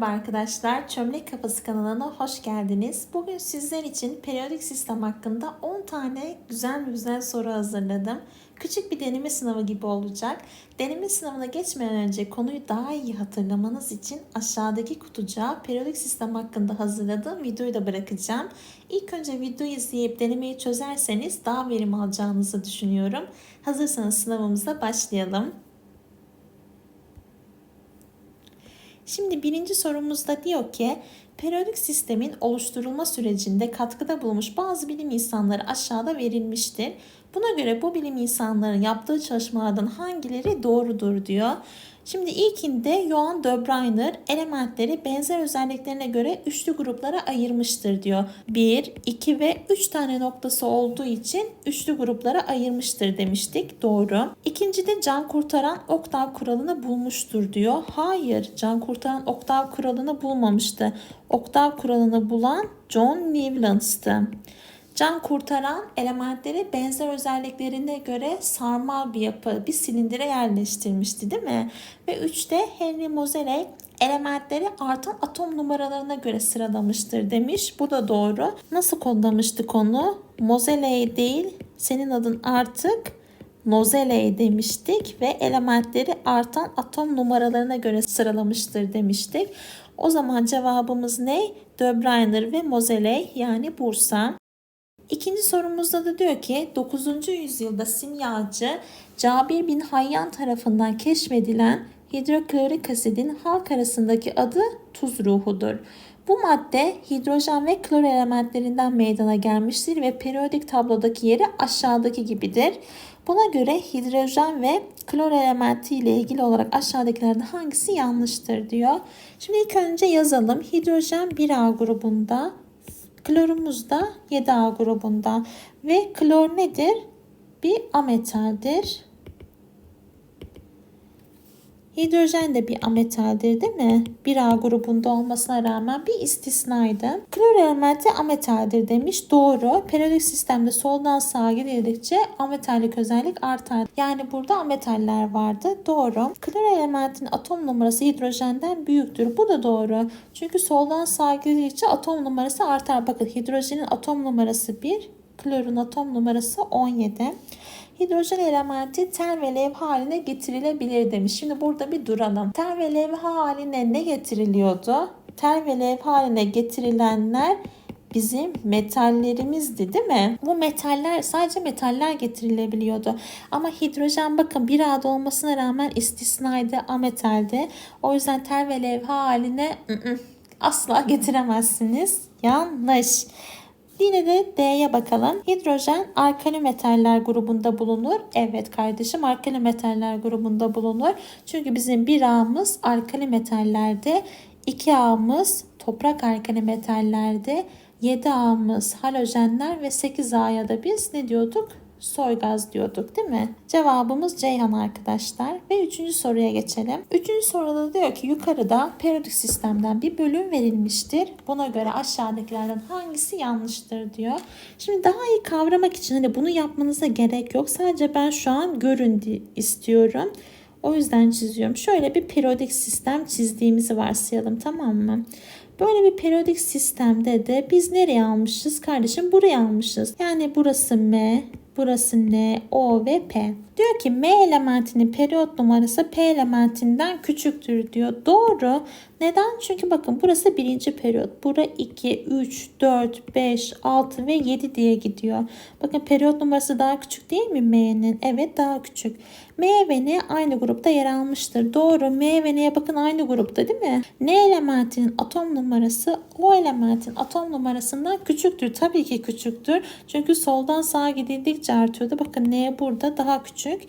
Merhaba arkadaşlar, Çömlek Kafası kanalına hoş geldiniz. Bugün sizler için periyodik sistem hakkında 10 tane güzel güzel soru hazırladım. Küçük bir deneme sınavı gibi olacak. Deneme sınavına geçmeden önce konuyu daha iyi hatırlamanız için aşağıdaki kutucuğa periyodik sistem hakkında hazırladığım videoyu da bırakacağım. İlk önce videoyu izleyip denemeyi çözerseniz daha verim alacağınızı düşünüyorum. Hazırsanız sınavımıza başlayalım. Şimdi birinci sorumuzda diyor ki periyodik sistemin oluşturulma sürecinde katkıda bulunmuş bazı bilim insanları aşağıda verilmiştir. Buna göre bu bilim insanlarının yaptığı çalışmalardan hangileri doğrudur diyor. Şimdi ilkinde Johann de Bruiner elementleri benzer özelliklerine göre üçlü gruplara ayırmıştır diyor. 1, 2 ve 3 tane noktası olduğu için üçlü gruplara ayırmıştır demiştik. Doğru. İkincide can kurtaran oktav kuralını bulmuştur diyor. Hayır, can kurtaran oktav kuralını bulmamıştı. Oktav kuralını bulan John Newlands'tı. Can kurtaran elementleri benzer özelliklerine göre sarmal bir yapı, bir silindire yerleştirmişti değil mi? Ve 3'te Henry Moseley elementleri artan atom numaralarına göre sıralamıştır demiş. Bu da doğru. Nasıl kodlamıştık onu? Moseley değil, senin adın artık Nozeley demiştik ve elementleri artan atom numaralarına göre sıralamıştır demiştik. O zaman cevabımız ne? De Bruyner ve Moseley yani Bursa. İkinci sorumuzda da diyor ki 9. yüzyılda simyacı Cabir bin Hayyan tarafından keşfedilen hidroklorik asidin halk arasındaki adı tuz ruhudur. Bu madde hidrojen ve klor elementlerinden meydana gelmiştir ve periyodik tablodaki yeri aşağıdaki gibidir. Buna göre hidrojen ve klor elementi ile ilgili olarak aşağıdakilerden hangisi yanlıştır diyor. Şimdi ilk önce yazalım. Hidrojen 1A grubunda, Klorumuz da 7A grubunda ve klor nedir? Bir ametaldir. Hidrojen de bir ametaldir değil mi? 1A grubunda olmasına rağmen bir istisnaydı. Klor elementi ametaldir demiş. Doğru. Periyodik sistemde soldan sağa gidildikçe ametallik özellik artar. Yani burada ametaller vardı. Doğru. Klor elementin atom numarası hidrojenden büyüktür. Bu da doğru. Çünkü soldan sağa gidildikçe atom numarası artar. Bakın hidrojenin atom numarası 1, klorun atom numarası 17 hidrojen elementi ter ve levha haline getirilebilir demiş. Şimdi burada bir duralım. Ter ve levha haline ne getiriliyordu? Ter ve levha haline getirilenler bizim metallerimizdi değil mi? Bu metaller sadece metaller getirilebiliyordu. Ama hidrojen bakın bir A'da olmasına rağmen istisnaydı, ametaldi. O yüzden ter ve levha haline ı -ı, asla getiremezsiniz. Yanlış. Yine de D'ye bakalım. Hidrojen alkali metaller grubunda bulunur. Evet kardeşim alkali metaller grubunda bulunur. Çünkü bizim bir A'mız alkali metallerde, 2 A'mız toprak alkali metallerde, 7 A'mız halojenler ve 8 A'ya da biz ne diyorduk? Soy gaz diyorduk değil mi? Cevabımız Ceyhan arkadaşlar. Ve üçüncü soruya geçelim. Üçüncü soruda diyor ki yukarıda periyodik sistemden bir bölüm verilmiştir. Buna göre aşağıdakilerden hangisi yanlıştır diyor. Şimdi daha iyi kavramak için hani bunu yapmanıza gerek yok. Sadece ben şu an görün istiyorum. O yüzden çiziyorum. Şöyle bir periyodik sistem çizdiğimizi varsayalım tamam mı? Böyle bir periyodik sistemde de biz nereye almışız kardeşim? Buraya almışız. Yani burası M, Burası N, O ve P. Diyor ki M elementinin periyot numarası P elementinden küçüktür diyor. Doğru. Neden? Çünkü bakın burası birinci periyot. Bura 2, 3, 4, 5, 6 ve 7 diye gidiyor. Bakın periyot numarası daha küçük değil mi M'nin? Evet daha küçük. M ve N aynı grupta yer almıştır. Doğru. M ve N'ye bakın aynı grupta değil mi? N elementinin atom numarası O elementin atom numarasından küçüktür. Tabii ki küçüktür. Çünkü soldan sağa gidildikçe artıyordu. Bakın N burada daha küçük.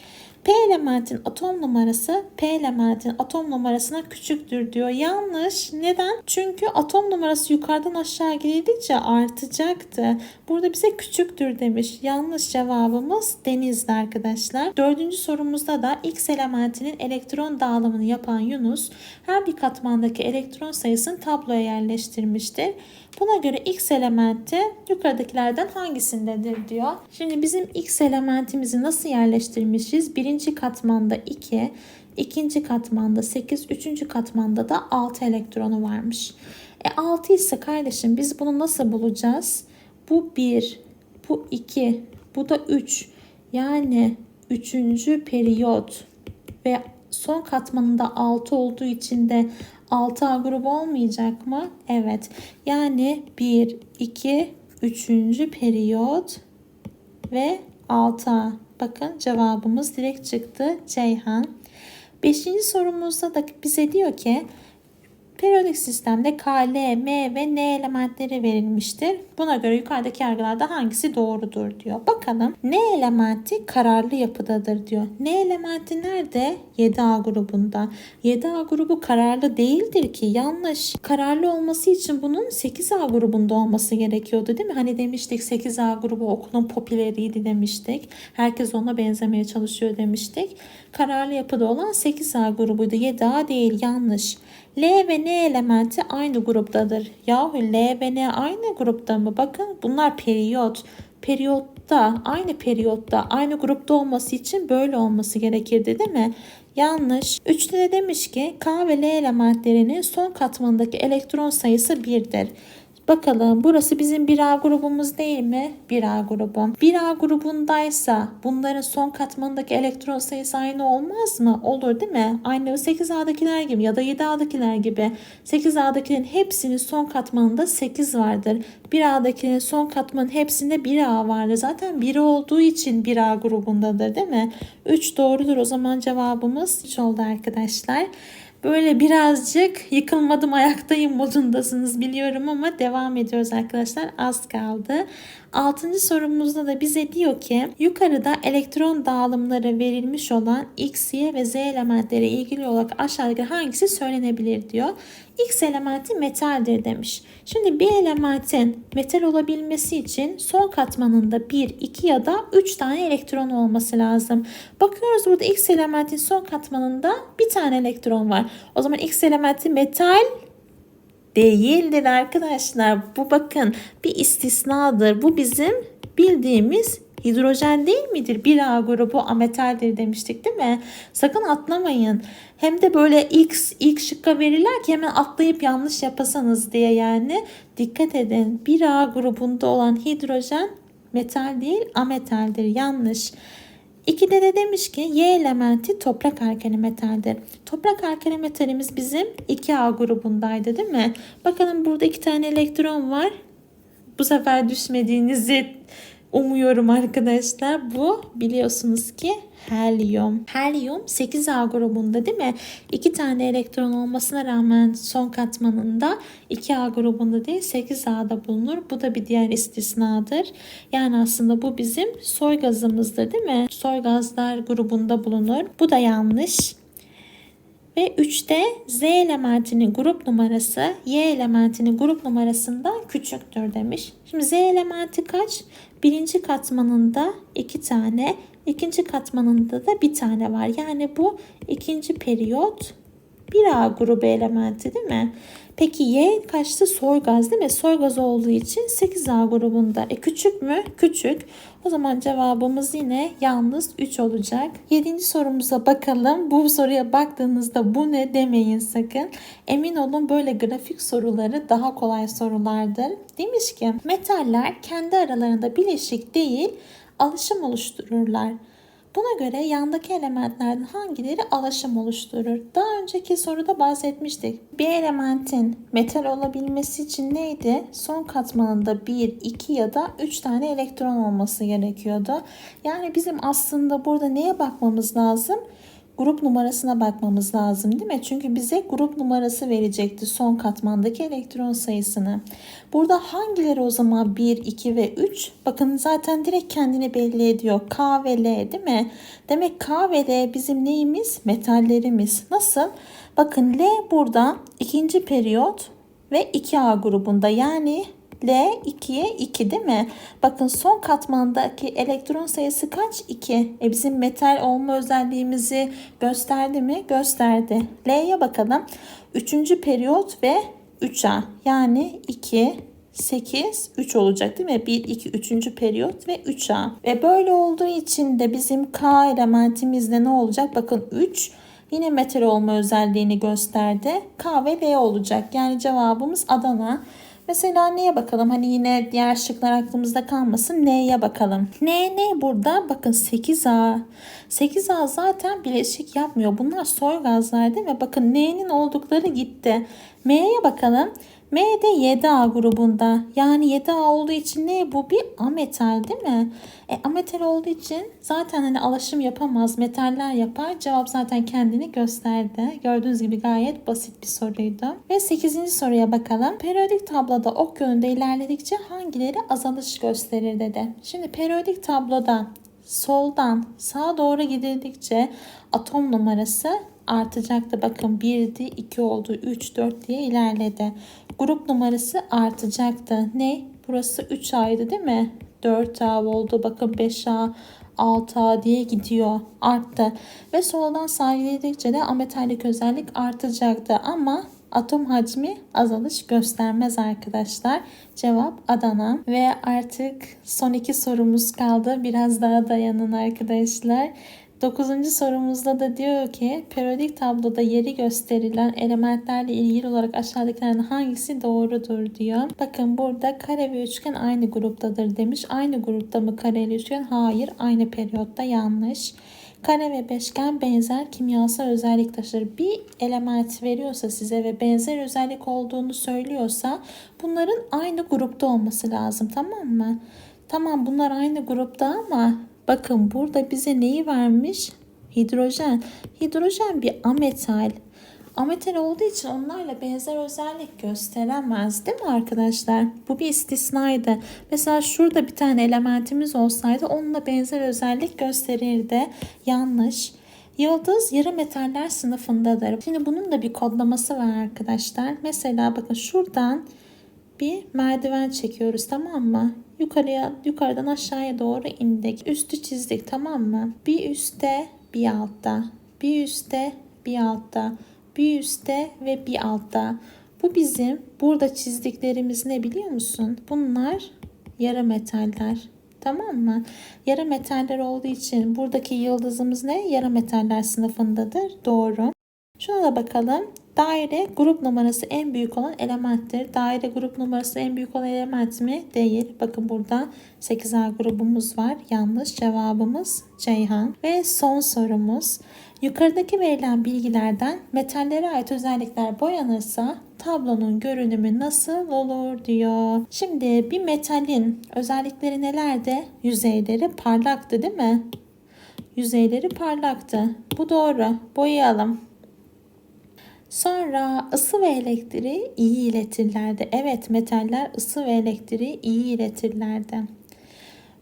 P elementin atom numarası P elementin atom numarasına küçüktür diyor. Yanlış. Neden? Çünkü atom numarası yukarıdan aşağı gidildikçe artacaktı. Burada bize küçüktür demiş. Yanlış cevabımız denizdi arkadaşlar. Dördüncü sorumuzda da X elementinin elektron dağılımını yapan Yunus her bir katmandaki elektron sayısını tabloya yerleştirmiştir. Buna göre X elementi yukarıdakilerden hangisindedir diyor. Şimdi bizim X elementimizi nasıl yerleştirmişiz? Birinci katmanda 2, ikinci katmanda 8, üçüncü katmanda da 6 elektronu varmış. E 6 ise kardeşim biz bunu nasıl bulacağız? Bu 1, bu 2, bu da 3. Yani üçüncü periyot ve son katmanında 6 olduğu için de 6A grubu olmayacak mı? Evet. Yani 1, 2, 3. periyot ve 6A. Bakın cevabımız direkt çıktı. Ceyhan. Beşinci sorumuzda da bize diyor ki Periyodik sistemde K, L, M ve N elementleri verilmiştir. Buna göre yukarıdaki yargılarda hangisi doğrudur diyor. Bakalım N elementi kararlı yapıdadır diyor. N elementi nerede? 7A grubunda. 7A grubu kararlı değildir ki yanlış. Kararlı olması için bunun 8A grubunda olması gerekiyordu değil mi? Hani demiştik 8A grubu okulun popüleriydi demiştik. Herkes ona benzemeye çalışıyor demiştik. Kararlı yapıda olan 8A grubuydu. 7A değil yanlış. L ve N elementi aynı gruptadır. Yahu L ve N aynı grupta mı? Bakın bunlar periyot. Periyotta, aynı periyotta, aynı grupta olması için böyle olması gerekirdi değil mi? Yanlış. Üçte de demiş ki K ve L elementlerinin son katmanındaki elektron sayısı 1'dir. Bakalım burası bizim 1A grubumuz değil mi? 1A grubu. 1A grubundaysa bunların son katmanındaki elektron sayısı aynı olmaz mı? Olur değil mi? Aynı 8A'dakiler gibi ya da 7A'dakiler gibi. 8A'dakilerin hepsinin son katmanında 8 vardır. 1A'dakilerin son katmanın hepsinde 1A vardır. Zaten 1 olduğu için 1A grubundadır değil mi? 3 doğrudur. O zaman cevabımız 3 oldu arkadaşlar. Böyle birazcık yıkılmadım ayaktayım modundasınız biliyorum ama devam ediyoruz arkadaşlar. Az kaldı. Altıncı sorumuzda da bize diyor ki yukarıda elektron dağılımları verilmiş olan X, Y ve Z elementleri ilgili olarak aşağıdaki hangisi söylenebilir diyor. X elementi metaldir demiş. Şimdi bir elementin metal olabilmesi için son katmanında 1, 2 ya da 3 tane elektron olması lazım. Bakıyoruz burada X elementin son katmanında bir tane elektron var. O zaman X elementi metal değildir arkadaşlar. Bu bakın bir istisnadır. Bu bizim bildiğimiz hidrojen değil midir? Bir A grubu ametaldir demiştik değil mi? Sakın atlamayın. Hem de böyle X ilk şıkka verirler ki hemen atlayıp yanlış yapasanız diye yani. Dikkat edin. Bir A grubunda olan hidrojen metal değil ametaldir. Yanlış. İkide de demiş ki Y elementi toprak alkali metaldir. Toprak alkali metalimiz bizim 2A grubundaydı değil mi? Bakalım burada iki tane elektron var. Bu sefer düşmediğinizi umuyorum arkadaşlar. Bu biliyorsunuz ki helyum. Helyum 8A grubunda değil mi? İki tane elektron olmasına rağmen son katmanında 2A grubunda değil 8A'da bulunur. Bu da bir diğer istisnadır. Yani aslında bu bizim soy gazımızdır değil mi? Soy gazlar grubunda bulunur. Bu da yanlış. Ve 3'te Z elementinin grup numarası Y elementinin grup numarasından küçüktür demiş. Şimdi Z elementi kaç? Birinci katmanında 2 tane, ikinci katmanında da bir tane var. Yani bu ikinci periyot 1A grubu elementi değil mi? Peki Y kaçtı? Soy gaz değil mi? Soy gaz olduğu için 8A grubunda. E küçük mü? Küçük. O zaman cevabımız yine yalnız 3 olacak. 7. sorumuza bakalım. Bu soruya baktığınızda bu ne demeyin sakın. Emin olun böyle grafik soruları daha kolay sorulardır. Demiş ki metaller kendi aralarında bileşik değil alışım oluştururlar. Buna göre yandaki elementlerden hangileri alaşım oluşturur? Daha önceki soruda bahsetmiştik. Bir elementin metal olabilmesi için neydi? Son katmanında 1, 2 ya da 3 tane elektron olması gerekiyordu. Yani bizim aslında burada neye bakmamız lazım? Grup numarasına bakmamız lazım değil mi? Çünkü bize grup numarası verecekti son katmandaki elektron sayısını. Burada hangileri o zaman 1, 2 ve 3? Bakın zaten direkt kendini belli ediyor. K ve L değil mi? Demek K ve L bizim neyimiz? Metallerimiz. Nasıl? Bakın L burada ikinci periyot ve 2A grubunda yani L 2'ye 2 değil mi? Bakın son katmandaki elektron sayısı kaç? 2. E bizim metal olma özelliğimizi gösterdi mi? Gösterdi. L'ye bakalım. 3. periyot ve 3A. Yani 2, 8, 3 olacak değil mi? 1, 2, 3. periyot ve 3A. Ve böyle olduğu için de bizim K elementimizde ne olacak? Bakın 3 yine metal olma özelliğini gösterdi. K ve L olacak. Yani cevabımız Adana. Mesela neye bakalım? Hani yine diğer şıklar aklımızda kalmasın. N'ye bakalım. N ne burada? Bakın 8A. 8A zaten bileşik yapmıyor. Bunlar soy gazlar değil mi? Bakın N'nin oldukları gitti. M'ye bakalım. M de 7A grubunda. Yani 7A olduğu için ne bu? Bir ametal değil mi? E, ametal olduğu için zaten hani alaşım yapamaz. Metaller yapar. Cevap zaten kendini gösterdi. Gördüğünüz gibi gayet basit bir soruydu. Ve 8. soruya bakalım. Periyodik tabloda ok yönünde ilerledikçe hangileri azalış gösterir dedi. Şimdi periyodik tabloda soldan sağa doğru gidildikçe atom numarası artacaktı. Bakın 1'di, 2 oldu, 3, 4 diye ilerledi. Grup numarası artacaktı. Ne? Burası 3A'ydı değil mi? 4A oldu. Bakın 5A, 6A diye gidiyor. Arttı. Ve soldan sağa gidildikçe de ametallik özellik artacaktı. Ama atom hacmi azalış göstermez arkadaşlar. Cevap Adana. Ve artık son iki sorumuz kaldı. Biraz daha dayanın arkadaşlar. Dokuzuncu sorumuzda da diyor ki periyodik tabloda yeri gösterilen elementlerle ilgili olarak aşağıdakilerden hangisi doğrudur diyor. Bakın burada kare ve üçgen aynı gruptadır demiş. Aynı grupta mı kare ile üçgen? Hayır. Aynı periyotta yanlış. Kare ve beşgen benzer kimyasal özellik taşır. Bir element veriyorsa size ve benzer özellik olduğunu söylüyorsa bunların aynı grupta olması lazım tamam mı? Tamam bunlar aynı grupta ama bakın burada bize neyi vermiş? Hidrojen. Hidrojen bir ametal. Ametal olduğu için onlarla benzer özellik gösteremez değil mi arkadaşlar? Bu bir istisnaydı. Mesela şurada bir tane elementimiz olsaydı onunla benzer özellik gösterirdi. Yanlış. Yıldız yarı metaller sınıfındadır. Şimdi bunun da bir kodlaması var arkadaşlar. Mesela bakın şuradan bir merdiven çekiyoruz tamam mı? Yukarıya yukarıdan aşağıya doğru indik. Üstü çizdik tamam mı? Bir üstte bir altta. Bir üstte bir altta. Bir üstte ve bir altta. Bu bizim burada çizdiklerimiz ne biliyor musun? Bunlar yarı metaller. Tamam mı? Yarı metaller olduğu için buradaki yıldızımız ne? Yarı metaller sınıfındadır. Doğru. Şuna da bakalım. Daire grup numarası en büyük olan elementtir. Daire grup numarası en büyük olan element mi? Değil. Bakın burada 8A grubumuz var. Yanlış cevabımız Ceyhan. Ve son sorumuz. Yukarıdaki verilen bilgilerden metallere ait özellikler boyanırsa tablonun görünümü nasıl olur diyor. Şimdi bir metalin özellikleri nelerdi? Yüzeyleri parlaktı değil mi? Yüzeyleri parlaktı. Bu doğru. Boyayalım. Sonra ısı ve elektriği iyi iletirlerdi. Evet metaller ısı ve elektriği iyi iletirlerdi.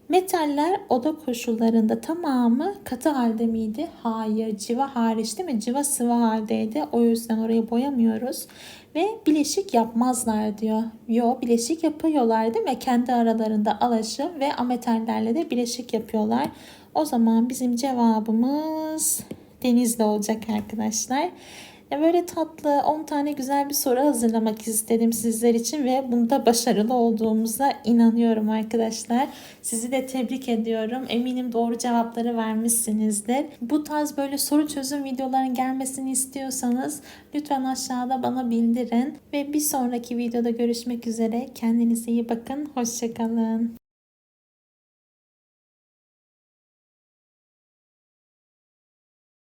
Metaller oda koşullarında tamamı katı halde miydi? Hayır. Civa hariç değil mi? Civa sıvı haldeydi. O yüzden orayı boyamıyoruz. Ve bileşik yapmazlar diyor. Yo bileşik yapıyorlar değil mi? Kendi aralarında alaşım ve ametallerle de bileşik yapıyorlar. O zaman bizim cevabımız denizli olacak arkadaşlar. Böyle tatlı 10 tane güzel bir soru hazırlamak istedim sizler için ve bunda başarılı olduğumuza inanıyorum arkadaşlar. Sizi de tebrik ediyorum. Eminim doğru cevapları vermişsinizdir. Bu tarz böyle soru çözüm videoların gelmesini istiyorsanız lütfen aşağıda bana bildirin ve bir sonraki videoda görüşmek üzere. Kendinize iyi bakın. Hoşçakalın.